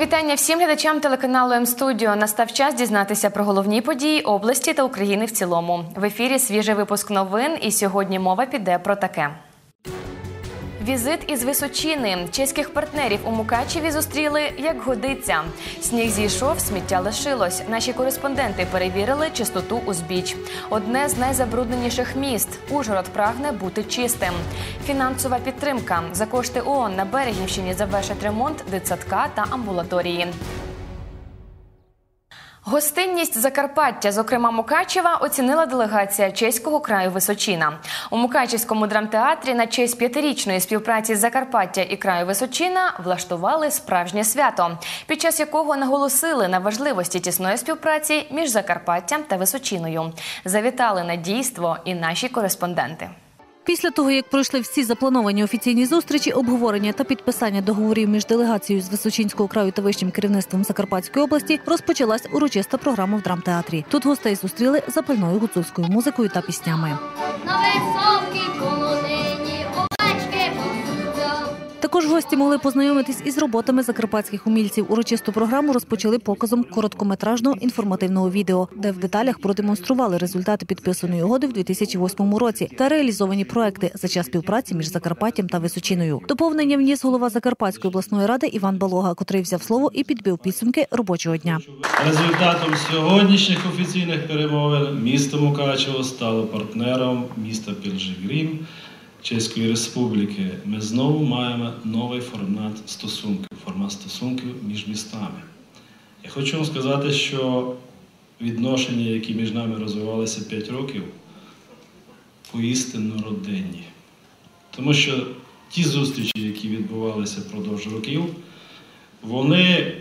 вітання всім глядачам телеканалу М-студіо. Настав час дізнатися про головні події області та України в цілому. В ефірі свіжий випуск новин, і сьогодні мова піде про таке. Візит із Височини. Чеських партнерів у Мукачеві зустріли як годиться. Сніг зійшов, сміття лишилось. Наші кореспонденти перевірили чистоту узбіч. Одне з найзабрудненіших міст. Ужгород прагне бути чистим. Фінансова підтримка за кошти ООН на Берегівщині завершать ремонт дитсадка та амбулаторії. Гостинність Закарпаття, зокрема Мукачева, оцінила делегація чеського краю Височина. У Мукачівському драмтеатрі на честь п'ятирічної співпраці Закарпаття і краю Височина влаштували справжнє свято, під час якого наголосили на важливості тісної співпраці між Закарпаттям та Височиною. Завітали на дійство і наші кореспонденти. Після того, як пройшли всі заплановані офіційні зустрічі, обговорення та підписання договорів між делегацією з Височинського краю та вищим керівництвом Закарпатської області, розпочалась урочиста програма в драмтеатрі. Тут гостей зустріли запальною гуцульською музикою та піснями. Також гості могли познайомитись із роботами закарпатських умільців. Урочисту програму розпочали показом короткометражного інформативного відео, де в деталях продемонстрували результати підписаної угоди в 2008 році та реалізовані проекти за час співпраці між Закарпаттям та Височиною. Доповнення вніс голова Закарпатської обласної ради Іван Балога, котрий взяв слово і підбив підсумки робочого дня. Результатом сьогоднішніх офіційних перемовин місто Мукачево стало партнером міста Пільжигрім Чеської Республіки. Ми знову маємо новий формат стосунків, формат стосунків між містами. Я хочу вам сказати, що відношення, які між нами розвивалися 5 років, поістину родинні. Тому що ті зустрічі, які відбувалися впродовж років, вони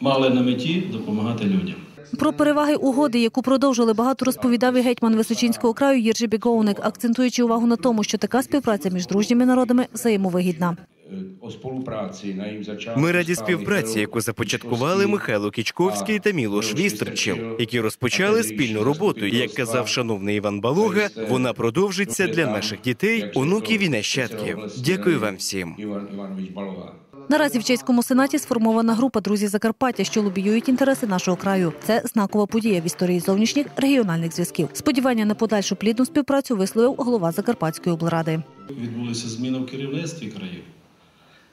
мали на меті допомагати людям. Про переваги угоди, яку продовжили багато розповідав і гетьман Височинського краю Єржи Біговник, акцентуючи увагу на тому, що така співпраця між дружніми народами взаємовигідна. Ми раді співпраці, яку започаткували Михайло Кічковський та Мілош Вістрчил, які розпочали спільну роботу. Як казав шановний Іван Балуга, вона продовжиться для наших дітей, онуків і нащадків. Дякую вам всім. Наразі в чеському сенаті сформована група друзів Закарпаття, що лобіюють інтереси нашого краю. Це знакова подія в історії зовнішніх регіональних зв'язків. Сподівання на подальшу плідну співпрацю висловив голова Закарпатської облради. Відбулися зміни в керівництві країв,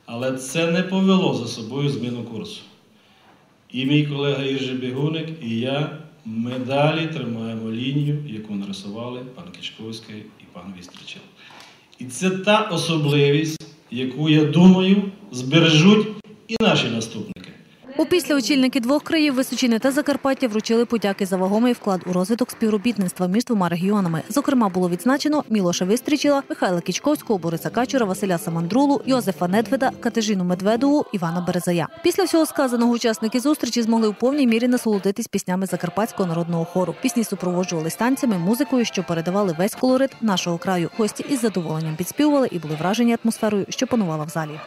але це не повело за собою зміну курсу. І мій колега Іржи Бігуник, і я ми далі тримаємо лінію, яку нарисували пан Кичковський і пан Вістричел. І це та особливість, яку, я думаю, збережуть і наші наступники. Опісля очільники двох країв Височини та Закарпаття вручили подяки за вагомий вклад у розвиток співробітництва між двома регіонами. Зокрема, було відзначено Мілоша Вистрічіла, Михайла Кічковського, Бориса Качура, Василя Самандрулу, Йозефа Недведа, Катежину Медведову, Івана Березая. Після всього сказаного учасники зустрічі змогли у повній мірі насолодитись піснями закарпатського народного хору. Пісні супроводжувались танцями, музикою, що передавали весь колорит нашого краю. Гості із задоволенням підспівували і були вражені атмосферою, що панувала в залі.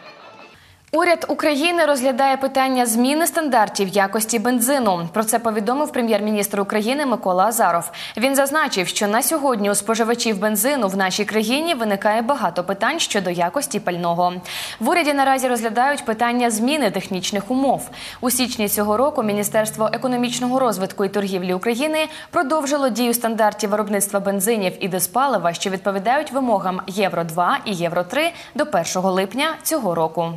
Уряд України розглядає питання зміни стандартів якості бензину. Про це повідомив прем'єр-міністр України Микола Азаров. Він зазначив, що на сьогодні у споживачів бензину в нашій країні виникає багато питань щодо якості пального. В уряді наразі розглядають питання зміни технічних умов. У січні цього року Міністерство економічного розвитку і торгівлі України продовжило дію стандартів виробництва бензинів і диспалива, що відповідають вимогам Євро 2 і Євро 3 до 1 липня цього року.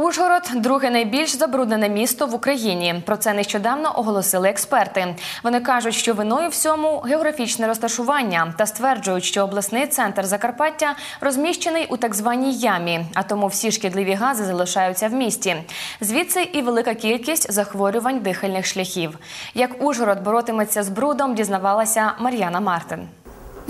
Ужгород друге найбільш забруднене місто в Україні. Про це нещодавно оголосили експерти. Вони кажуть, що виною всьому географічне розташування та стверджують, що обласний центр Закарпаття розміщений у так званій ямі, а тому всі шкідливі гази залишаються в місті. Звідси і велика кількість захворювань дихальних шляхів. Як Ужгород боротиметься з брудом, дізнавалася Мар'яна Мартин.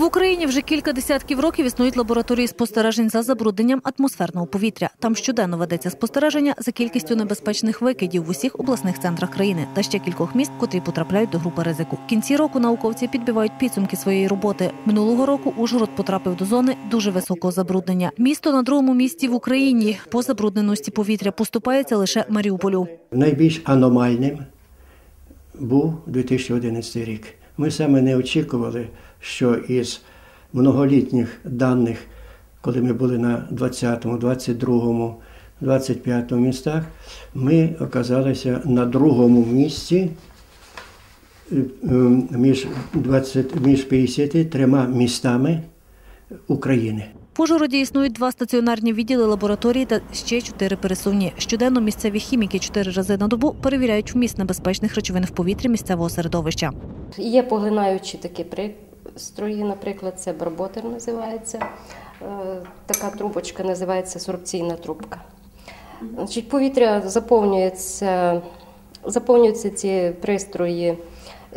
В Україні вже кілька десятків років існують лабораторії спостережень за забрудненням атмосферного повітря. Там щоденно ведеться спостереження за кількістю небезпечних викидів в усіх обласних центрах країни та ще кількох міст, котрі потрапляють до групи ризику. В кінці року науковці підбивають підсумки своєї роботи. Минулого року Ужгород потрапив до зони дуже високого забруднення. Місто на другому місці в Україні по забрудненості повітря поступається лише Маріуполю. Найбільш аномальним був 2011 рік. Ми саме не очікували, що із многолітніх даних, коли ми були на 20-му, 22-му, 25 містах, ми оказалися на другому місці е, е, між, 20, між 53 містами України. В Ужгороді існують два стаціонарні відділи лабораторії та ще чотири пересувні. Щоденно місцеві хіміки чотири рази на добу перевіряють вміст небезпечних речовин в повітрі місцевого середовища. Є поглинаючі такі пристрої, наприклад, це барботер називається. Е, Така трубочка називається сорбційна трубка. Значить, повітря заповнюється, заповнюються ці пристрої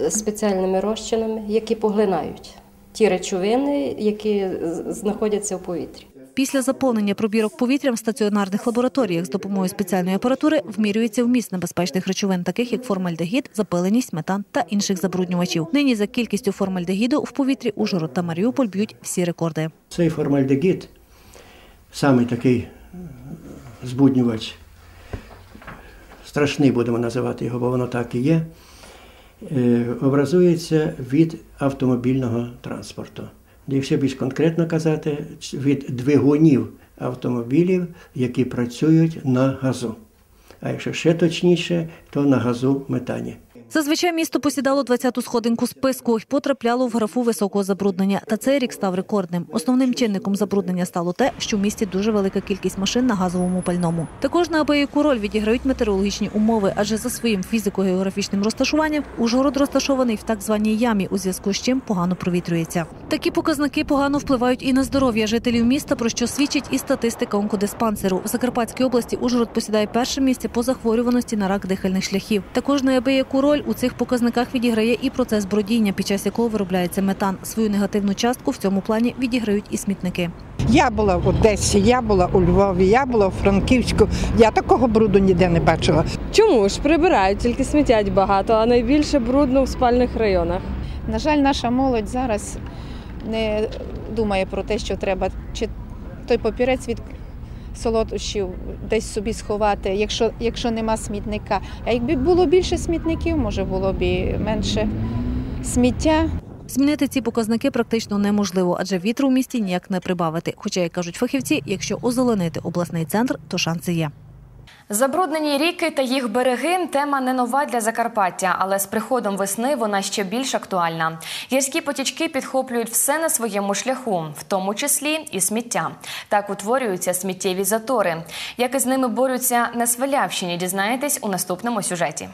спеціальними розчинами, які поглинають ті речовини, які знаходяться в повітрі. Після заповнення пробірок повітрям в стаціонарних лабораторіях з допомогою спеціальної апаратури вмірюється вміст небезпечних речовин, таких як формальдегід, запиленість, метан та інших забруднювачів. Нині за кількістю формальдегіду в повітрі Ужгород та Маріуполь б'ють всі рекорди. Цей формальдегід, саме такий е, збуднювач, страшний будемо називати його, бо воно так і є, е, образується від автомобільного транспорту. Якщо більш конкретно казати, від двигунів автомобілів, які працюють на газу. А якщо ще точніше, то на газу метані. Зазвичай місто посідало 20-ту сходинку списку і потрапляло в графу високого забруднення. Та цей рік став рекордним. Основним чинником забруднення стало те, що в місті дуже велика кількість машин на газовому пальному. Також на абияку роль відіграють метеорологічні умови, адже за своїм фізико-географічним розташуванням Ужгород розташований в так званій ямі, у зв'язку з чим погано провітрюється. Такі показники погано впливають і на здоров'я жителів міста, про що свідчить і статистика онкодиспансеру. В Закарпатській області Ужгород посідає перше місце по захворюваності на рак дихальних шляхів. Також неабияку роль у цих показниках відіграє і процес бродіння, під час якого виробляється метан. Свою негативну частку в цьому плані відіграють і смітники. Я була в Одесі, я була у Львові, я була у Франківську. Я такого бруду ніде не бачила. Чому ж прибирають, тільки смітять багато, а найбільше брудно в спальних районах. На жаль, наша молодь зараз не думає про те, що треба чи той папірець від солодощів десь собі сховати, якщо, якщо нема смітника. А якби було більше смітників, може було б і менше сміття. Змінити ці показники практично неможливо, адже вітру в місті ніяк не прибавити. Хоча, як кажуть фахівці, якщо озеленити обласний центр, то шанси є. Забруднені ріки та їх береги тема не нова для Закарпаття, але з приходом весни вона ще більш актуальна. Гірські потічки підхоплюють все на своєму шляху, в тому числі і сміття. Так утворюються сміттєві затори. Як із ними борються на Свалявщині, дізнаєтесь у наступному сюжеті.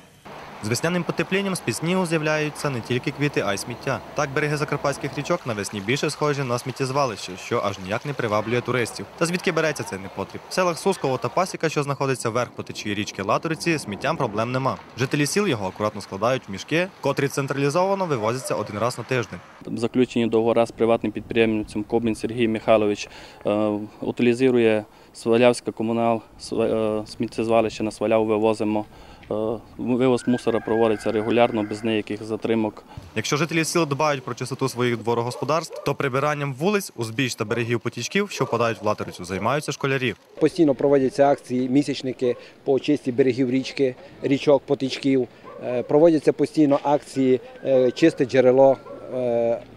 З весняним потеплінням з-під снігу з'являються не тільки квіти, а й сміття. Так береги закарпатських річок навесні більше схожі на сміттєзвалище, що аж ніяк не приваблює туристів. Та звідки береться цей непотріб? В селах Сусково та Пасіка, що знаходиться вверх по течії річки Латориці, сміттям проблем нема. Жителі сіл його акуратно складають в мішки, котрі централізовано вивозяться один раз на тиждень. заключені договори з приватним підприємцем Кобін Сергій Михайлович е, утилізує Свалявська комунал е, сміттєзвалище на Сваляв вивозимо. Е, Вивоз мусора проводиться регулярно, без ніяких затримок. Якщо жителі сіл дбають про чистоту своїх дворогосподарств, то прибиранням вулиць, узбіч та берегів потічків, що впадають в латорицю, займаються школярі. Постійно проводяться акції, місячники по очисті берегів річки, річок, потічків. Е, Проводяться постійно акції е, чисте джерело.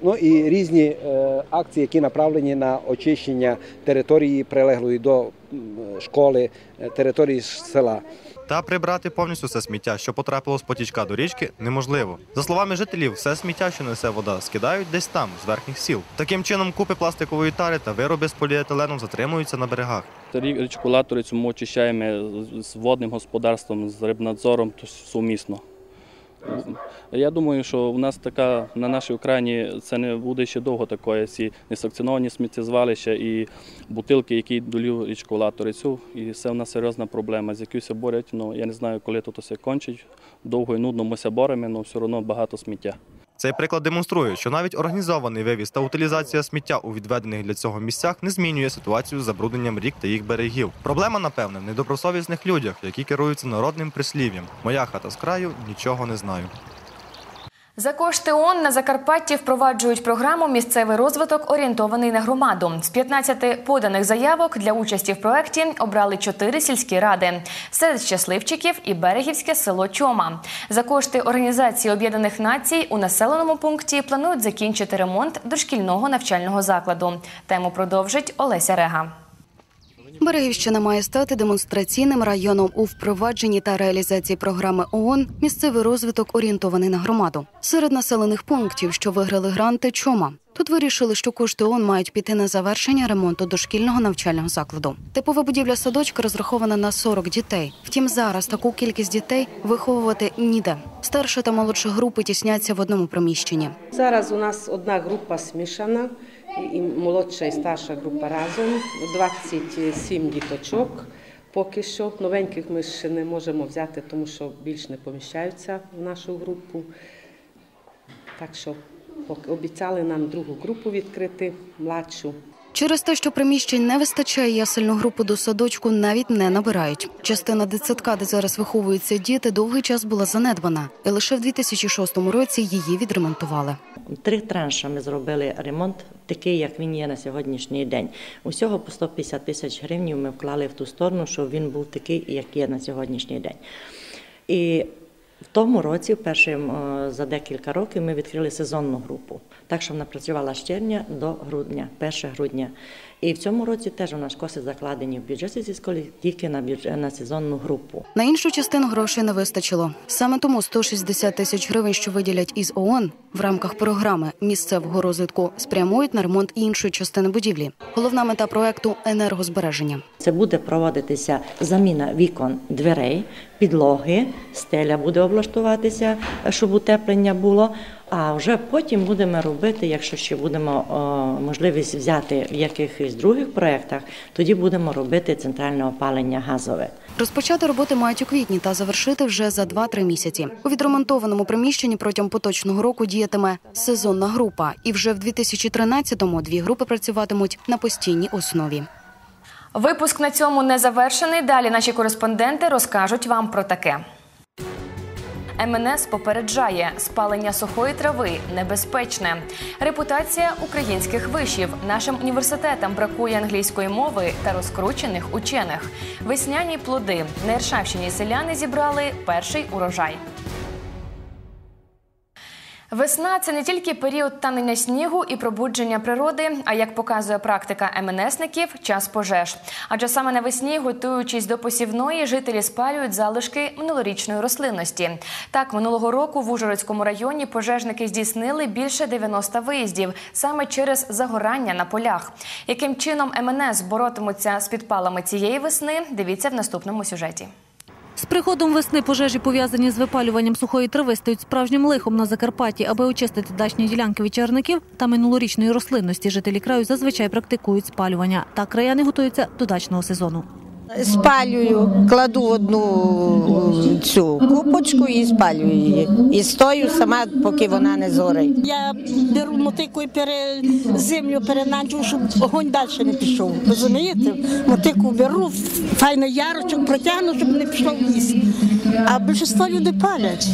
Ну і різні акції, які направлені на очищення території, прилеглої до школи, території села. Та прибрати повністю все сміття, що потрапило з потічка до річки, неможливо. За словами жителів, все сміття, що несе вода, скидають десь там, з верхніх сіл. Таким чином, купи пластикової тари та вироби з поліетиленом затримуються на берегах. Рі- Річку Латорицю ми очищаємо з водним господарством, з рибнадзором то сумісно. Я думаю, що в нас така на нашій Україні це не буде ще довго такої. Ці несанкціоновані сміттєзвалища і бутилки, які долів річку Латорицю. І це в нас серйозна проблема, з якою борять. Ну я не знаю, коли тут все кончить. Довго і нудно ми боремо, але все одно багато сміття. Цей приклад демонструє, що навіть організований вивіз та утилізація сміття у відведених для цього місцях не змінює ситуацію з забрудненням рік та їх берегів. Проблема, напевне, в недобросовісних людях, які керуються народним прислів'ям. Моя хата з краю нічого не знаю. За кошти ООН на Закарпатті впроваджують програму Місцевий розвиток орієнтований на громаду. З 15 поданих заявок для участі в проєкті обрали 4 сільські ради. Серед щасливчиків і берегівське село Чома. За кошти Організації Об'єднаних Націй у населеному пункті планують закінчити ремонт дошкільного навчального закладу. Тему продовжить Олеся Рега. Берегівщина має стати демонстраційним районом у впровадженні та реалізації програми ООН Місцевий розвиток орієнтований на громаду. Серед населених пунктів, що виграли гранти, чома. Тут вирішили, що кошти ООН мають піти на завершення ремонту дошкільного навчального закладу. Типова будівля садочка розрахована на 40 дітей. Втім, зараз таку кількість дітей виховувати ніде. Старша та молодша групи тісняться в одному приміщенні. Зараз у нас одна група смішана, і молодша і старша група разом, 27 діточок. Поки що новеньких ми ще не можемо взяти, тому що більш не поміщаються в нашу групу. Так що обіцяли нам другу групу відкрити, младшу. Через те, що приміщень не вистачає, ясельну групу до садочку навіть не набирають. Частина дитсадка, де зараз виховуються діти, довгий час була занедбана, і лише в 2006 році її відремонтували. Три транша ми зробили ремонт, такий, як він є на сьогоднішній день. Усього по 150 тисяч гривень ми вклали в ту сторону, щоб він був такий, як є на сьогоднішній день. І в тому році, першим е, за декілька років, ми відкрили сезонну групу. Так що вона працювала з червня до грудня, 1 грудня. І в цьому році теж у нас коси закладені в бюджет сільської тільки на бюджет на сезонну групу. На іншу частину грошей не вистачило. Саме тому 160 тисяч гривень, що виділять із ООН в рамках програми місцевого розвитку, спрямують на ремонт іншої частини будівлі. Головна мета проекту енергозбереження. Це буде проводитися заміна вікон, дверей, підлоги, стеля буде облаштуватися, щоб утеплення було. А вже потім будемо робити, якщо ще будемо о, можливість взяти в якихось других проєктах, тоді будемо робити центральне опалення газове. Розпочати роботи мають у квітні та завершити вже за 2-3 місяці. У відремонтованому приміщенні протягом поточного року діятиме сезонна група, і вже в 2013-му дві групи працюватимуть на постійній основі. Випуск на цьому не завершений. Далі наші кореспонденти розкажуть вам про таке. МНС попереджає, спалення сухої трави небезпечне. Репутація українських вишів. Нашим університетам бракує англійської мови та розкручених учених. Весняні плоди. На Іршавщині селяни зібрали перший урожай. Весна це не тільки період танення снігу і пробудження природи, а як показує практика МНСників, час пожеж. Адже саме навесні, готуючись до посівної, жителі спалюють залишки минулорічної рослинності. Так, минулого року в Ужгородському районі пожежники здійснили більше 90 виїздів саме через загорання на полях. Яким чином МНС боротимуться з підпалами цієї весни? Дивіться в наступному сюжеті. З приходом весни пожежі, пов'язані з випалюванням сухої трави, стають справжнім лихом на Закарпатті. Аби очистити дачні ділянки від черників та минулорічної рослинності, жителі краю зазвичай практикують спалювання. Так краяни готуються до дачного сезону. Спалюю, кладу одну цю купочку і спалюю її. І стою сама, поки вона не зорить. Я беру мотику і пере, землю переначу, щоб огонь далі не пішов. Розумієте? Мотику беру, файно ярочок протягну, щоб не пішов в ліс. А більшість людей палять.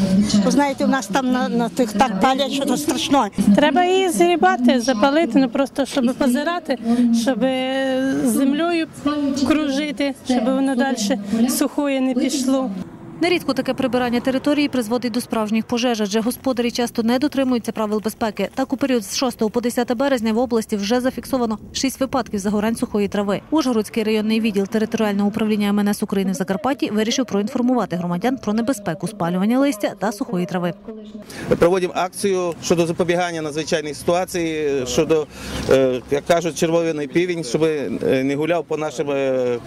Ви знаєте, у нас там на, на тих так палять, що це страшно. Треба її зрібати, запалити, ну просто щоб позирати, щоб землею кружити, щоб воно далі сухою не пішло. Нерідко таке прибирання території призводить до справжніх пожеж, адже господарі часто не дотримуються правил безпеки. Так у період з 6 по 10 березня в області вже зафіксовано 6 випадків загорань сухої трави. Ужгородський районний відділ територіального управління МНС України в Закарпатті вирішив проінформувати громадян про небезпеку спалювання листя та сухої трави. Проводимо акцію щодо запобігання надзвичайних ситуацій, щодо, е, як кажуть, червоний півень, щоб е, не гуляв по нашим е,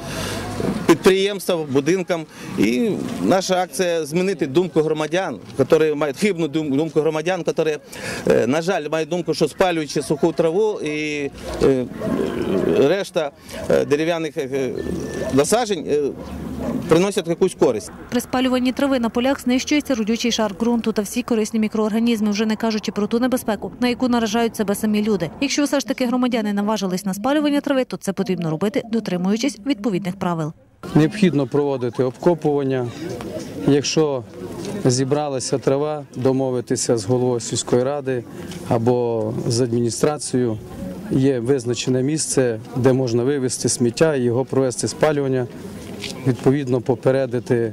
підприємствам, будинкам. І наша акція змінити думку громадян, які мають хибну дум- думку громадян, які, е, на жаль, мають думку, що спалюючи суху траву і е, решта е, дерев'яних насаджень е, приносять якусь користь. При спалюванні трави на полях знищується родючий шар ґрунту та всі корисні мікроорганізми, вже не кажучи про ту небезпеку, на яку наражають себе самі люди. Якщо все ж таки громадяни наважились на спалювання трави, то це потрібно робити, дотримуючись відповідних правил. Необхідно проводити обкопування. Якщо зібралася трава, домовитися з головою сільської ради або з адміністрацією. Є визначене місце, де можна вивезти сміття і його провести спалювання, відповідно попередити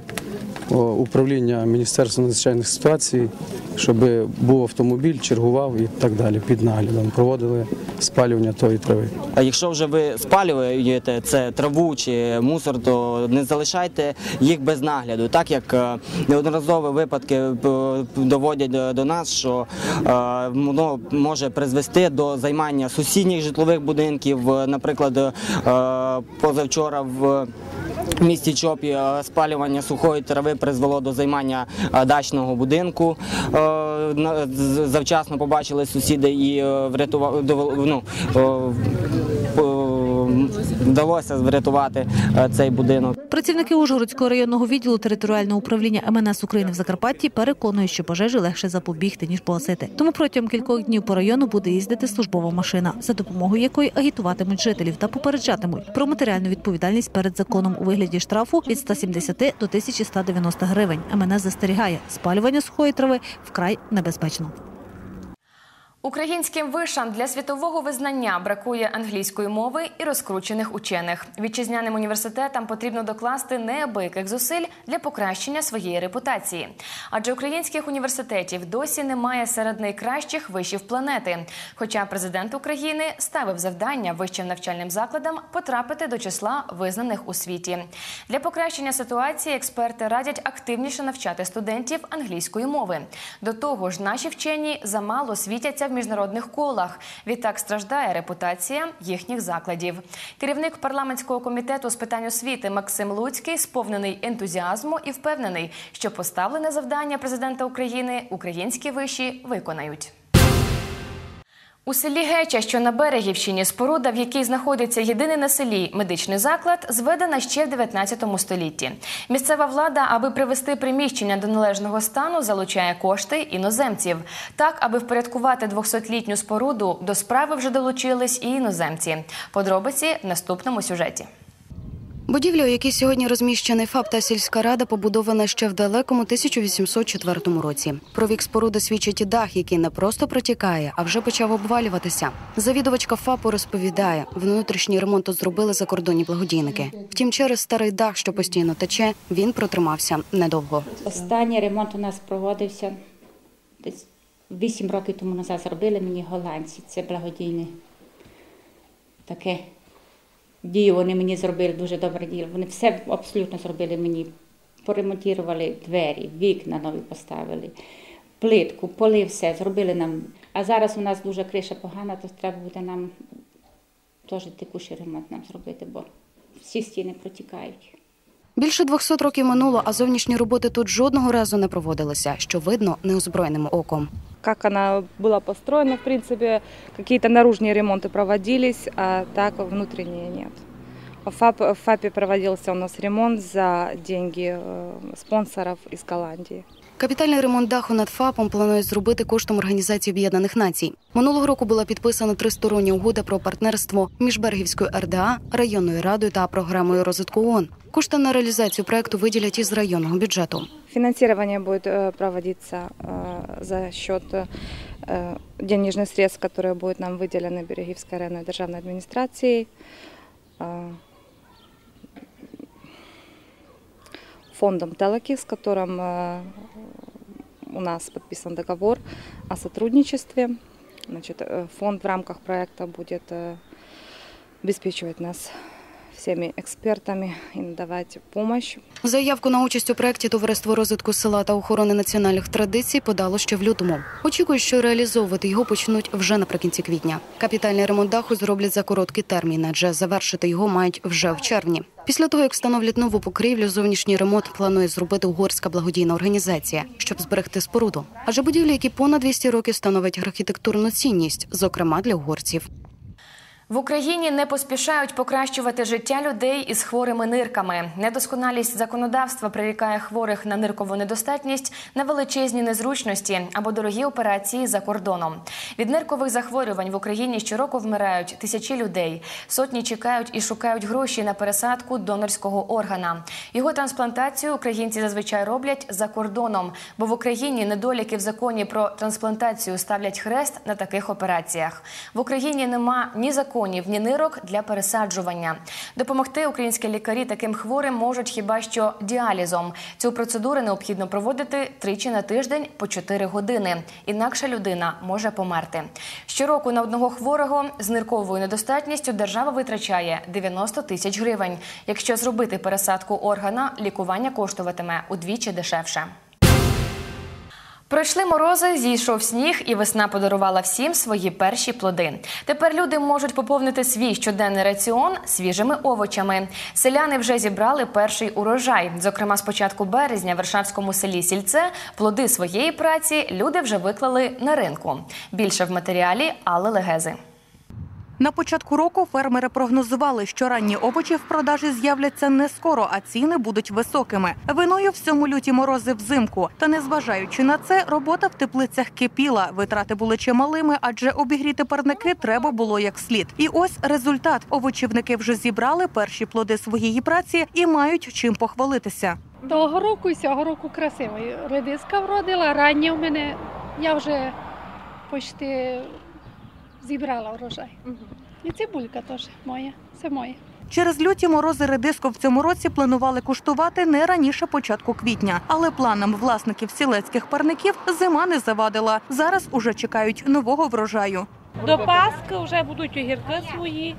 управління Міністерства надзвичайних ситуацій, щоб був автомобіль, чергував і так далі під наглядом. Проводили спалювання тої трави. А якщо вже ви спалюєте це траву чи мусор, то не залишайте їх без нагляду, так як е, неодноразові випадки е, доводять до- нас, що е, воно може призвести до займання сусідніх житлових будинків. Е, Наприклад, е, позавчора в в місті Чопі е, спалювання сухої трави призвело до займання е, дачного будинку. Е, Завчасно побачили сусіди і врятували ну, вдалося врятувати е, цей будинок. Працівники Ужгородського районного відділу територіального управління МНС України в Закарпатті переконують, що пожежі легше запобігти ніж погасити. Тому протягом кількох днів по району буде їздити службова машина, за допомогою якої агітуватимуть жителів та попереджатимуть про матеріальну відповідальність перед законом у вигляді штрафу від 170 до 1190 гривень. МНС застерігає, спалювання сухої трави вкрай небезпечно. Українським вишам для світового визнання бракує англійської мови і розкручених учених. Вітчизняним університетам потрібно докласти неабияких зусиль для покращення своєї репутації. Адже українських університетів досі немає серед найкращих вишів планети. Хоча президент України ставив завдання вищим навчальним закладам потрапити до числа визнаних у світі. Для покращення ситуації експерти радять активніше навчати студентів англійської мови. До того ж, наші вчені замало світяться в міжнародних колах. Відтак страждає репутація їхніх закладів. Керівник парламентського комітету з питань освіти Максим Луцький сповнений ентузіазму і впевнений, що поставлене завдання президента України українські виші виконають. У селі Геча, що на Берегівщині, споруда, в якій знаходиться єдиний на селі медичний заклад, зведена ще в 19 столітті. Місцева влада, аби привести приміщення до належного стану, залучає кошти іноземців. Так, аби впорядкувати 200-літню споруду, до справи вже долучились і іноземці. Подробиці в наступному сюжеті. Будівля, у якій сьогодні розміщений ФАП та сільська рада, побудована ще в далекому 1804 році. Про вік споруди свідчить і дах, який не просто протікає, а вже почав обвалюватися. Завідувачка ФАПу розповідає, внутрішній ремонт зробили закордонні благодійники. Втім, через старий дах, що постійно тече, він протримався недовго. Останній ремонт у нас проводився десь 8 років тому назад. Зробили мені голландці. Це благодійне таке дію. Вони мені зробили дуже добре діло. Вони все абсолютно зробили мені. Поремонтували двері, вікна нові поставили, плитку, поли, все зробили нам. А зараз у нас дуже криша погана, то треба буде нам теж текущий ремонт нам зробити, бо всі стіни протікають. Більше 200 років минуло, а зовнішні роботи тут жодного разу не проводилися, що видно неозброєним оком как она была построена, в принципе, какие-то наружные ремонты проводились, а так внутренние нет. В ФАП, в ФАПе проводился у нас ремонт за деньги э, спонсоров из Голландии. Капітальний ремонт даху над ФАПом планують зробити коштом Організації Об'єднаних Націй. Минулого року була підписана тристороння угода про партнерство між Бергівською РДА, районною радою та програмою розвитку ООН. Кошти на реалізацію проекту виділять із районного бюджету. Финансирование будет э, проводиться э, за счет э, денежных средств, которые будут нам выделены Берегівськой районной державной администрацией. э, Фондом Телеки, с которым э, у нас подписан договор о сотрудничестве. Значит, э, фонд в рамках проекта будет э, обеспечивать нас всеми экспертами и надавать помощь. Заявку на участь у проєкті Товариство розвитку села та охорони національних традицій подало ще в лютому. Очікують, що реалізовувати його почнуть вже наприкінці квітня. Капітальний ремонт даху зроблять за короткий термін, адже завершити його мають вже в червні. Після того, як встановлять нову покрівлю, зовнішній ремонт планує зробити угорська благодійна організація, щоб зберегти споруду. Адже будівлі, які понад 200 років становить архітектурну цінність, зокрема для угорців. В Україні не поспішають покращувати життя людей із хворими нирками. Недосконалість законодавства прирікає хворих на ниркову недостатність на величезні незручності або дорогі операції за кордоном. Від ниркових захворювань в Україні щороку вмирають тисячі людей. Сотні чекають і шукають гроші на пересадку донорського органа. Його трансплантацію українці зазвичай роблять за кордоном, бо в Україні недоліки в законі про трансплантацію ставлять хрест на таких операціях. В Україні нема ні закону силіконів, ні нирок для пересаджування. Допомогти українські лікарі таким хворим можуть хіба що діалізом. Цю процедуру необхідно проводити тричі на тиждень по 4 години. Інакше людина може померти. Щороку на одного хворого з нирковою недостатністю держава витрачає 90 тисяч гривень. Якщо зробити пересадку органа, лікування коштуватиме удвічі дешевше. Пройшли морози, зійшов сніг, і весна подарувала всім свої перші плоди. Тепер люди можуть поповнити свій щоденний раціон свіжими овочами. Селяни вже зібрали перший урожай. Зокрема, з початку березня в Варшавському селі Сільце плоди своєї праці люди вже виклали на ринку. Більше в матеріалі Алли Легези. На початку року фермери прогнозували, що ранні овочі в продажі з'являться не скоро, а ціни будуть високими. Виною всьому люті морози взимку. Та незважаючи на це, робота в теплицях кипіла. Витрати були чималими, адже обігріти парники треба було як слід. І ось результат: овочівники вже зібрали перші плоди своєї праці і мають чим похвалитися. Того року і цього року красиво. Редиска вродила, рання в мене. Я вже почти зібрала урожай. І цибулька теж моя. Це моє. Через люті морози редиску в цьому році планували куштувати не раніше початку квітня, але планам власників сілецьких парників зима не завадила. Зараз уже чекають нового врожаю. До Пасхи вже будуть огірки свої,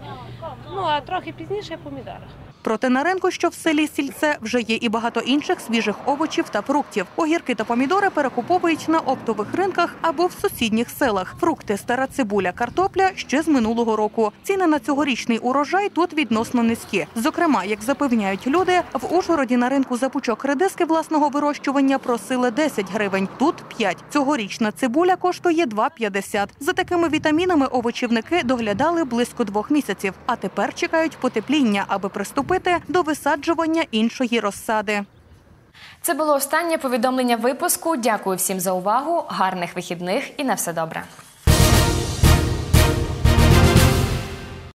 ну а трохи пізніше помідори. Проте на ринку, що в селі Сільце, вже є і багато інших свіжих овочів та фруктів. Огірки та помідори перекуповують на оптових ринках або в сусідніх селах. Фрукти, стара цибуля, картопля ще з минулого року. Ціни на цьогорічний урожай тут відносно низькі. Зокрема, як запевняють люди, в Ужгороді на ринку за пучок редиски власного вирощування просили 10 гривень. Тут 5. Цьогорічна цибуля коштує 2,50. За такими вітамінами овочівники доглядали близько двох місяців, а тепер чекають потепління, аби приступити до висаджування іншої розсади. Це було останнє повідомлення випуску. Дякую всім за увагу. Гарних вихідних і на все добре.